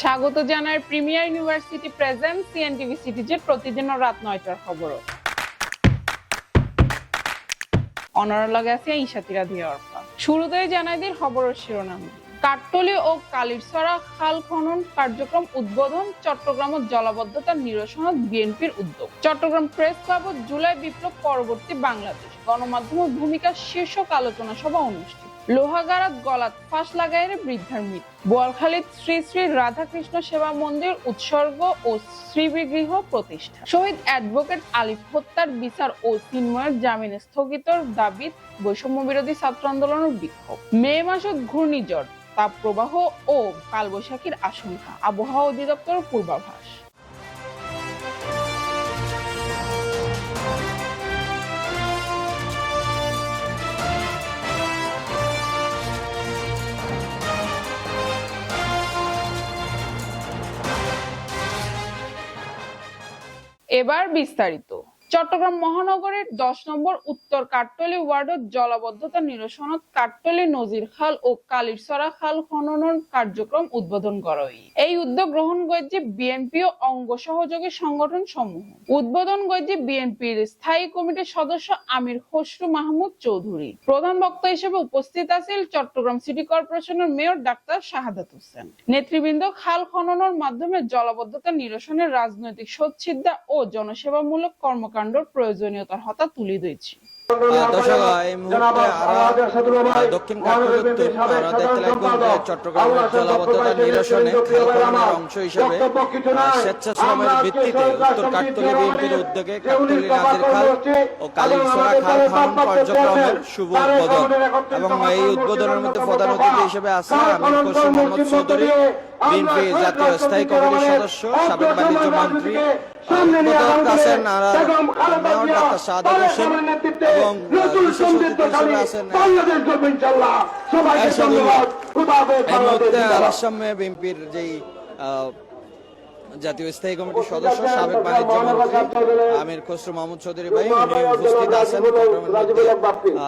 স্বাগত জানায় premier university present CNTV সিটিজের প্রতিদিন রাত নয়টার খবর অনার লগে আছে ঈশাতিরা দিয়ে অর্পা শুরুতেই জানাই দিন খবরের শিরোনাম। কাঠতলি ও কালিরছড়া খাল খনন কার্যক্রম উদ্বোধন চট্টগ্রামত জলাবদ্ধতা নিরসন বিএনপির উদ্যোগ। চট্টগ্রাম প্রেস ক্লাবত জুলাই বিপ্লব পরবর্তী বাংলাদেশ গণমাধ্যমের ভূমিকা শীর্ষক আলোচনা সভা অনুষ্ঠিত। লোহাগারাত গলাত ফাঁস লাগাইরে বৃদ্ধার মৃত্যু। বোয়ালখালীত শ্রী শ্রী রাধাকৃষ্ণ সেবা মন্দির উৎসর্গ ও শ্রীবিগৃহ প্রতিষ্ঠা। শহীদ অ্যাডভোকেট আলিফ হত্যার বিচার ও চিন্ময়ের জামিন স্থগিতর দাবিত বৈষম্য বিরোধী ছাত্র আন্দোলনের বিক্ষোভ। মে মাসত ঘূর্ণিঝড়, তাপপ্রবাহ ও কালবৈশাখীর আশঙ্কা। আবহাওয়া অধিদপ্তর পূর্বাভাস। এবার বিস্তারিত। চট্টগ্রাম মহানগরের দশ নম্বর উত্তর কাট্টলি ওয়ার্ডত জলাবদ্ধতা নিরসনত কাট্টলি নজির খাল ও কালিরসরা খাল খননের কার্যক্রম উদ্বোধন করা হয়। এই উদ্যোগ গ্রহণ করেছে বিএনপি ও অঙ্গ সহযোগী সংগঠন সমূহ। উদ্বোধন করেছে বিএনপির স্থায়ী কমিটির সদস্য আমির খসরু মাহমুদ চৌধুরী। প্রধান বক্তা হিসেবে উপস্থিত আছেন চট্টগ্রাম সিটি কর্পোরেশনের মেয়র ডাক্তার শাহাদাত হোসেন। নেতৃবৃন্দ খাল খননের মাধ্যমে জলাবদ্ধতা নিরসনের রাজনৈতিক সচ্ছিদ্যা ও জনসেবামূলক কর্মকাণ্ডের প্রয়োজনীয়তার হতা তুলে দিয়েছি। দর্শক এই মুহূর্তে আমরা দক্ষিণ কাঠুরুত্তর আমরা দেখতে লাগবো যে চট্টগ্রামের জলাবদ্ধতা নিরসনে খালখননের অংশ হিসেবে স্বেচ্ছাশ্রমের ভিত্তিতে উত্তর কাঠতলী বিএনপির উদ্যোগে কাঠতলী নাজির খাল ও কালীছড়া খাল খনন কার্যক্রমের শুভ উদ্বোধন। এবং এই উদ্বোধনের মধ্যে প্রধান অতিথি হিসেবে আছে আমির খসরু মোহাম্মদ চৌধুরী। বিএনপি জাতীয় স্থায়ী কমিটির সদস্য সাবেক বাণিজ্য মন্ত্রী আছেন মেয়র ডাক্তার শাহাদ হোসেন এবং আহ, বিশেষ অতিথি হিসেবে আছেন এই মুহূর্তে আমার সামনে বিএনপির যেই জাতীয় স্থায়ী কমিটির সদস্য সাবেক বাণিজ্য মন্ত্রী আমির খসরু মাহমুদ চৌধুরী ভাই উনি উপস্থিত আছেন।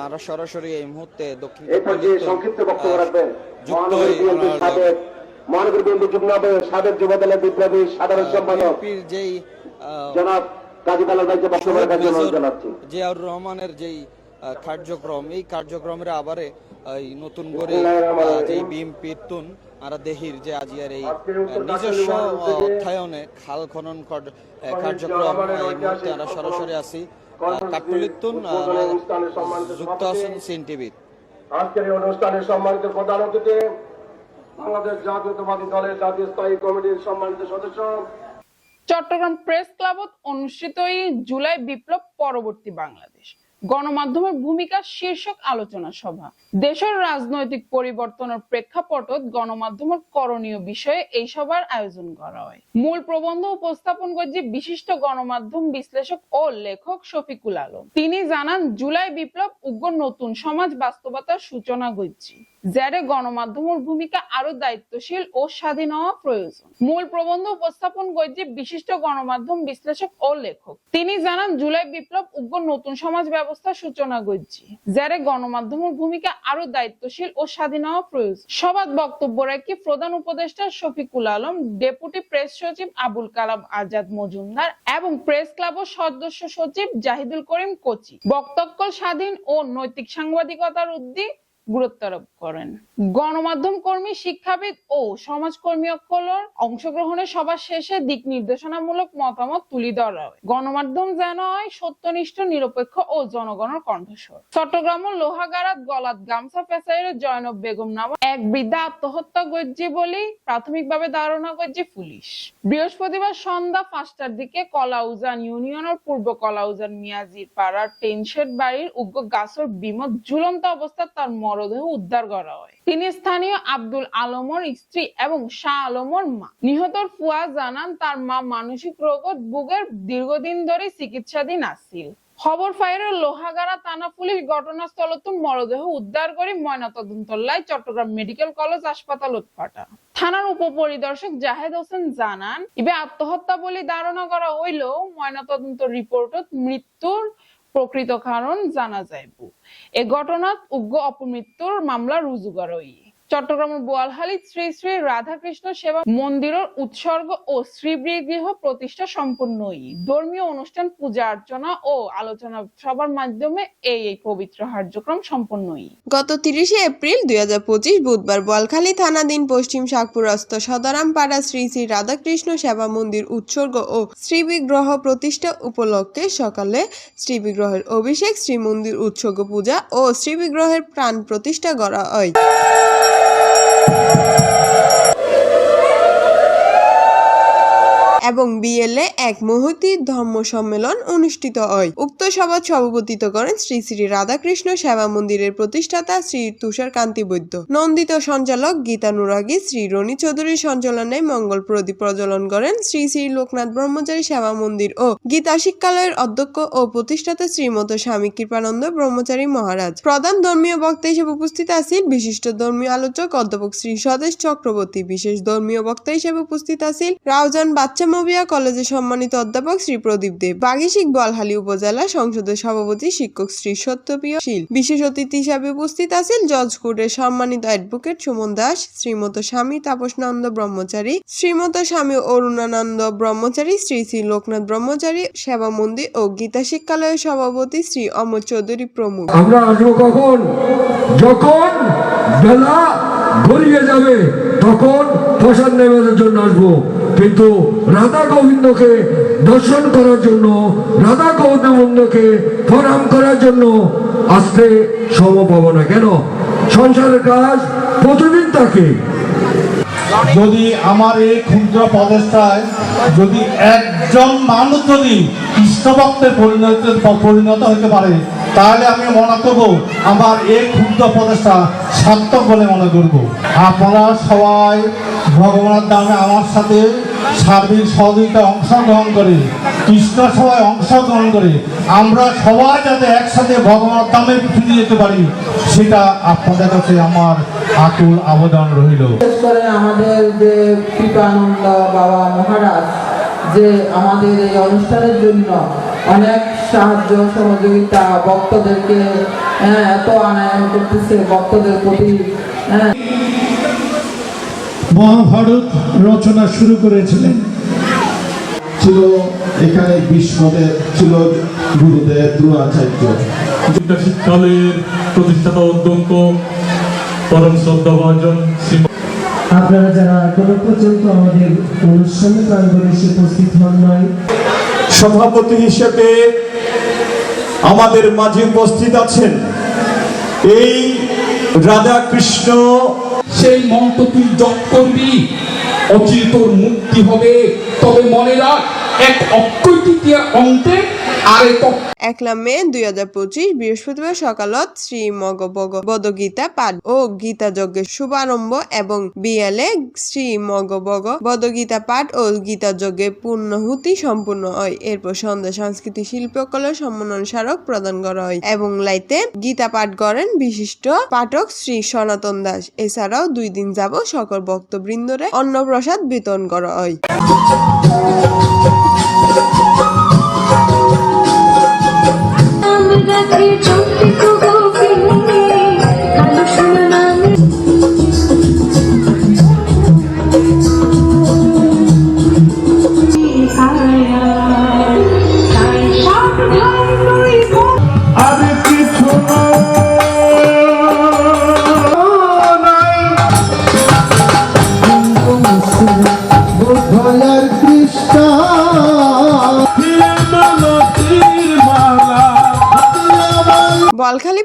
আমরা সরাসরি এই মুহূর্তে দক্ষিণ যুক্ত হয়ে মহানগর বিএনপি যুগ্ম আহ্বায়ক, সাবেক যুবদলের বিপ্লবী সাধারণ সম্পাদক যেই জনাব কাজী তালাল ভাইকে বক্তব্য রাখার জন্য জানাচ্ছি। জিয়াউর রহমানের যেই কার্যক্রম এই কার্যক্রমের আবারে নতুন করে যে বিএমপির তুন আর দেহির যে আজিয়ার এই নিজস্ব অর্থায়নে খাল খনন কার্যক্রম এই মুহূর্তে আমরা সরাসরি আছি যুক্ত আছেন সিন আজকের এই অনুষ্ঠানে সম্মানিত প্রধান অতিথি বাংলাদেশ জাতীয়তাবাদী দলের জাতীয় স্থায়ী কমিটির সম্মানিত সদস্য। চট্টগ্রাম প্রেস ক্লাবত অনুষ্ঠিত জুলাই বিপ্লব পরবর্তী বাংলাদেশ। গণমাধ্যমের ভূমিকা শীর্ষক আলোচনা সভা। দেশের রাজনৈতিক পরিবর্তনের প্রেক্ষাপটত গণমাধ্যমের করণীয় বিষয়ে এই সভার আয়োজন করা হয়। মূল প্রবন্ধ উপস্থাপন করছে বিশিষ্ট গণমাধ্যম বিশ্লেষক ও লেখক শফিকুল আলম। তিনি জানান, জুলাই বিপ্লব উগ্র নতুন সমাজ বাস্তবতার সূচনা করছি যারে গণমাধ্যমের ভূমিকা আরও দায়িত্বশীল ও স্বাধীন হওয়া প্রয়োজন। মূল প্রবন্ধ উপস্থাপন করছে বিশিষ্ট গণমাধ্যম বিশ্লেষক ও লেখক। তিনি জানান, জুলাই বিপ্লব উগ্র নতুন সমাজ ব্যবস্থার সূচনা করছি, যারে গণমাধ্যমের ভূমিকা আরও দায়িত্বশীল ও স্বাধীন হওয়া প্রয়োজন। সবাদ বক্তব্য রাখি প্রধান উপদেষ্টা শফিকুল আলম, ডেপুটি প্রেস সচিব আবুল কালাম আজাদ মজুমদার এবং প্রেস ক্লাব ও সদস্য সচিব জাহিদুল করিম কোচি। বক্তব্য স্বাধীন ও নৈতিক সাংবাদিকতার উদ্যোগ গুরুত্ব আরোপ করেন। গণমাধ্যম কর্মী, শিক্ষাবিদ ও সমাজকর্মী অকলর অংশগ্রহণের সবার শেষে দিক নির্দেশনামূলক মতামত তুলে ধরা হয়। গণমাধ্যম যেন হয় সত্যনিষ্ঠ, নিরপেক্ষ ও জনগণের কণ্ঠস্বর। চট্টগ্রাম লোহাগারাত গলাত গামছা পেশাইয়ের জয়নব বেগম নামক এক বৃদ্ধা আত্মহত্যা গজ্জি বলে প্রাথমিকভাবে ধারণা করছে পুলিশ। বৃহস্পতিবার সন্ধ্যা পাঁচটার দিকে কলাউজান ইউনিয়নের পূর্ব কলাউজান মিয়াজির পাড়ার টেনশেড বাড়ির উগ্র গাছর বিমত ঝুলন্ত অবস্থায় তার মরদেহ উদ্ধার করা হয়। তিনি স্থানীয় আব্দুল আলমর স্ত্রী এবং শাহ আলমর মা। নিহতর ফুয়া জানান, তার মা মানসিক রোগত বুগের দীর্ঘদিন ধরে চিকিৎসাধীন আছিল। খবর ফায়ারের লোহাগাড়া থানা পুলিশ ঘটনাস্থলত মরদেহ উদ্ধার করে ময়নাতদন্ত লাই চট্টগ্রাম মেডিকেল কলেজ হাসপাতাল পাঠা থানার উপপরিদর্শক জাহেদ হোসেন জানান ইবে আত্মহত্যা বলে ধারণা করা হইলেও ময়নাতদন্ত রিপোর্টত মৃত্যুর প্রকৃত কারণ জানা যাইব এ ঘটনাত উগ্র অপমৃত্যুর মামলা রুজু করা হই চট্টগ্রামের বোয়ালহালী শ্রী শ্রী রাধাকৃষ্ণ সেবা মন্দিরের উৎসর্গ ও শ্রীগৃহ প্রতিষ্ঠা সম্পূর্ণই। ধর্মীয় অনুষ্ঠান, পূজা অর্চনা ও আলোচনা সবার মাধ্যমে এই এই পবিত্র কার্যক্রম সম্পূর্ণই। গত তিরিশে এপ্রিল দুই হাজার পঁচিশ বুধবার বলখালী থানাধীন পশ্চিম শাকপুরস্থ সদরামপাড়া শ্রী শ্রী রাধাকৃষ্ণ সেবা মন্দির উৎসর্গ ও শ্রীবিগ্রহ প্রতিষ্ঠা উপলক্ষে সকালে শ্রীবিগ্রহের অভিষেক, শ্রীমন্দির উৎসর্গ পূজা ও শ্রীবিগ্রহের প্রাণ প্রতিষ্ঠা করা হয়। Música এবং বিএলএ এক মুহূর্তি ধর্ম সম্মেলন অনুষ্ঠিত হয়। উক্ত সভার সভাপতিত্ব করেন শ্রী শ্রী রাধাকৃষ্ণ সেবা মন্দিরের প্রতিষ্ঠাতা শ্রী তুষার কান্তি বৈদ্য। নন্দিত সঞ্চালক গীতানুরাগী শ্রী রনি চৌধুরীর সঞ্চালনে মঙ্গল প্রদীপ প্রজ্বলন করেন শ্রী শ্রী লোকনাথ ব্রহ্মচারী সেবা মন্দির ও গীতা শিক্ষালয়ের অধ্যক্ষ ও প্রতিষ্ঠাতা শ্রীমত স্বামী কৃপানন্দ ব্রহ্মচারী মহারাজ। প্রধান ধর্মীয় বক্তা হিসেবে উপস্থিত আছেন বিশিষ্ট ধর্মীয় আলোচক অধ্যাপক শ্রী স্বদেশ চক্রবর্তী। বিশেষ ধর্মীয় বক্তা হিসেবে উপস্থিত আছেন রাউজান বাচ্চা মবিয়া কলেজের সম্মানিত অধ্যাপক শ্রী প্রদীপ দেব। বাগিশিক বলহালী উপজেলা সংসদের সভাপতি শিক্ষক শ্রী সত্যপ্রিয় শীল। বিশেষ অতিথি হিসাবে উপস্থিত আছেন জজ কোর্টের সম্মানিত অ্যাডভোকেট সুমন দাস শ্রীমত স্বামী তাপসনন্দ ব্রহ্মচারী শ্রীমত স্বামী অরুণানন্দ ব্রহ্মচারী, শ্রী শ্রী লোকনাথ ব্রহ্মচারী, সেবা মন্দির ও গীতা শিক্ষালয়ের সভাপতি শ্রী অমর চৌধুরী প্রমুখ। আমরা আসব কখন? যখন বেলা গড়িয়ে যাবে, তখন প্রসাদ নেবের জন্য আসব। কিন্তু রাধা গোবিন্দকে দর্শন করার জন্য, রাধা গোবিন্দকে প্রণাম করার জন্য আসতে সময় পাবো না। কেন? সংসারের কাজ প্রতিদিন থাকে। যদি আমার এই ক্ষুদ্র প্রচেষ্টায় যদি একজন মানুষ যদি কৃষ্ণভক্তে পরিণত পরিণত হতে পারে, তাহলে আমি মনে করব আমার এই ক্ষুদ্র প্রচেষ্টা সার্থক বলে মনে করব। আপনারা সবাই ভগবানের দামে আমার সাথে সার্বিক সহযোগিতা অংশগ্রহণ করে কৃষ্ণ সবাই অংশগ্রহণ করে আমরা সবাই যাতে একসাথে ভগবানের দামে ফিরে যেতে পারি সেটা আপনাদের কাছে আমার আকুল আবেদন রইল। আমাদের যে কৃপানন্দ বাবা মহারাজ যে আমাদের এই অনুষ্ঠানের জন্য অনেক সাহায্য সহযোগিতা ভক্তদেরকে হ্যাঁ, এত আনায়ন করতেছে ভক্তদের প্রতি হ্যাঁ। মহাভারত রচনা শুরু করেছিলেন। ছিল এখানে বিষ্ণুদেব ছিল গুরুদেব দ্রোণাচার্য শিক্ষালয়ের প্রতিষ্ঠাতা অধ্যক্ষ পরম শ্রদ্ধাভাজন আপনারা যারা এখনও পর্যন্ত আমাদের অনুষ্ঠানে প্রাঙ্গণে এসে উপস্থিত হন নাই সভাপতি হিসেবে আমাদের মাঝে উপস্থিত আছেন এই রাধা কৃষ্ণ সেই মন্ত্র তুই জপ করবি অচির তোর মুক্তি হবে তবে মনে রাখ এক অক্ষয় তৃতীয় অন্তে আরেক একলা মে দুই হাজার পঁচিশ বৃহস্পতিবার সকালত শ্রী মগবগ বদগীতা পাঠ ও গীতা যজ্ঞের শুভারম্ভ এবং বিয়ালে শ্রী মগবগ বদগীতা পাঠ ও গীতা যজ্ঞের পূর্ণহুতি সম্পূর্ণ হয়। এরপর সন্ধ্যা সংস্কৃতি শিল্পকলার সম্মানন স্মারক প্রদান করা হয় এবং লাইতে গীতা পাঠ করেন বিশিষ্ট পাঠক শ্রী সনাতন দাস। এছাড়াও দুই দিন যাব সকল ভক্তবৃন্দরে অন্নপ্রসাদ বিতরণ করা হয়। আরে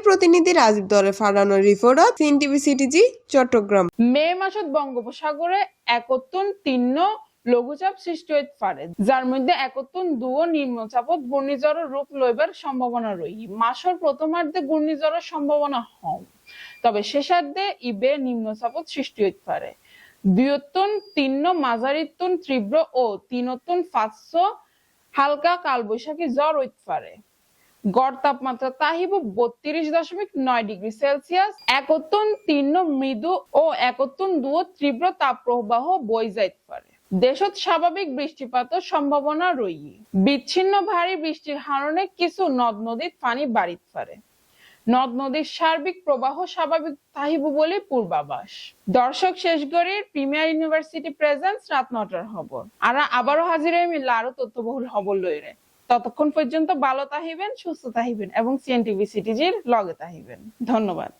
প্রতিনিধি রাজীব দরে ফাড়ানো report CN TV CTG Chattogram. মে মাসত বঙ্গোপসাগরে একত্তন তিন্ন লঘুচাপ সৃষ্টি হইতে পারে, যার মধ্যে একত্তন দুও নিম্নচাপত ঘূর্ণিঝড়ের রূপ লইবার সম্ভাবনা রই। মাসের প্রথমার্ধে ঘূর্ণিঝড়ের সম্ভাবনা কম, তবে শেষার্ধে ইবে নিম্নচাপত সৃষ্টি হইতে পারে। দুয়ত্তন তিন্ন মাঝারিত্তন তীব্র ও তিনত্তন পাঁচশো হালকা কালবৈশাখী জ্বর হইতে পারে। গড় তাপমাত্রা তাহিব বত্রিশ দশমিক নয় ডিগ্রি সেলসিয়াস, একত্তন তীর্ণ মৃদু ও একত্তন দুও তীব্র তাপ প্রবাহ বই যাইতে পারে। দেশত স্বাভাবিক বৃষ্টিপাত সম্ভাবনা রই বিচ্ছিন্ন ভারী বৃষ্টির হারণে কিছু নদ নদীর পানি বাড়িতে পারে। নদ নদীর সার্বিক প্রবাহ স্বাভাবিক তাহিব বলে পূর্বাভাস। দর্শক শেষ গড়ের প্রিমিয়ার ইউনিভার্সিটি প্রেজেন্স রাত নটার খবর। আর আবারও হাজির হয়ে মিললে আরও তথ্যবহুল খবর লইরে। ততক্ষণ পর্যন্ত ভালো তাহিবেন সুস্থ তাহিবেন এবং সিএনটিভি সিটিজির লগে তাহিবেন ধন্যবাদ।